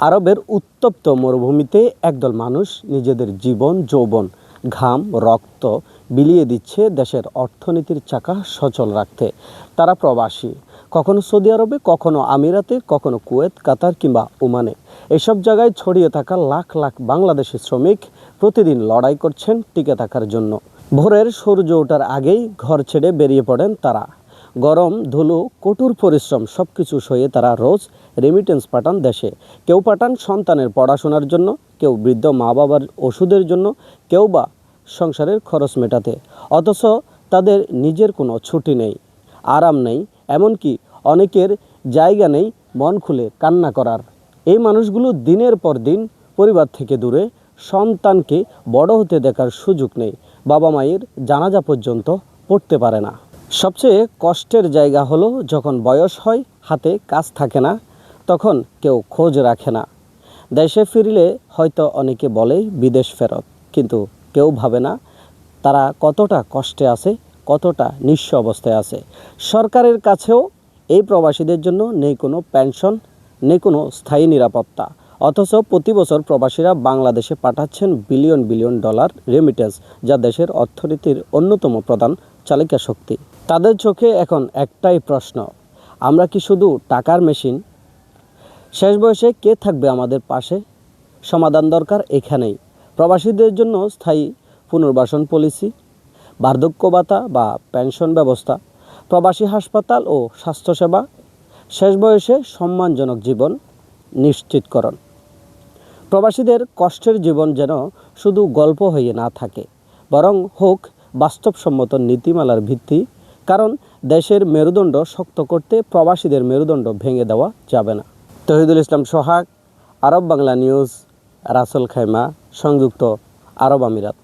আরবের উত্তপ্ত মরুভূমিতে একদল মানুষ নিজেদের জীবন, যৌবন, ঘাম, রক্ত বিলিয়ে দিচ্ছে দেশের অর্থনীতির চাকা সচল রাখতে। তারা প্রবাসী। কখনো সৌদি আরবে, কখনো আমিরাতে, কখনো কুয়েত, কাতার কিংবা ওমানে। এসব জায়গায় ছড়িয়ে থাকা লাখ লাখ বাংলাদেশি শ্রমিক প্রতিদিন লড়াই করছেন টিকে থাকার জন্য। ভোরের সূর্য ওঠার আগেই ঘর ছেড়ে বেরিয়ে পড়েন তারা। গরম, ধুলো, কঠোর পরিশ্রম সব কিছু সয়ে তারা রোজ রেমিটেন্স পাঠান দেশে। কেউ পাঠান সন্তানের পড়াশোনার জন্য, কেউ বৃদ্ধ মা বাবার ওষুধের জন্য, কেউ বা সংসারের খরচ মেটাতে। অথচ তাদের নিজের কোনো ছুটি নেই, আরাম নেই, এমনকি অনেকের জায়গা নেই মন খুলে কান্না করার। এই মানুষগুলো দিনের পর দিন পরিবার থেকে দূরে, সন্তানকে বড় হতে দেখার সুযোগ নেই বাবা মায়ের জানাজা পর্যন্ত পড়তে পারে না। সবচেয়ে কষ্টের জায়গা হলো যখন বয়স হয়, হাতে কাজ থাকে না, তখন কেউ খোঁজ রাখে না। দেশে ফিরলে হয়তো অনেকে বলেই বিদেশ ফেরত, কিন্তু কেউ ভাবে না তারা কতটা কষ্টে আছে, কতটা নিঃস্ব অবস্থায় আছে। সরকারের কাছেও এই প্রবাসীদের জন্য নেই কোনো পেনশন, নেই কোনো স্থায়ী নিরাপত্তা, অথচ প্রতি বছর প্রবাসীরা বাংলাদেশে পাঠাচ্ছেন বিলিয়ন বিলিয়ন ডলার রেমিটেন্স যা দেশের অর্থনীতির অন্যতম প্রধান চালিকা শক্তি তাদের চোখে এখন একটাই প্রশ্ন, আমরা কি শুধু টাকার মেশিন শেষ বয়সে কে থাকবে আমাদের পাশে? সমাধান দরকার এখানেই। প্রবাসীদের জন্য স্থায়ী পুনর্বাসন পলিসি বার্ধক্য ভাতা বা পেনশন ব্যবস্থা, প্রবাসী হাসপাতাল ও স্বাস্থ্যসেবা, শেষ বয়সে সম্মানজনক জীবন নিশ্চিতকরণ। প্রবাসীদের কষ্টের জীবন যেন শুধু গল্প হয়ে না থাকে, বরং হোক বাস্তবসম্মত নীতিমালার ভিত্তি কারণ দেশের মেরুদণ্ড শক্ত করতে প্রবাসীদের মেরুদণ্ড ভেঙে দেওয়া যাবে না। Tohidul Islam Sohag, Arab Bangla news, Rasel Khaimah, সংযুক্ত আরব আমিরাত।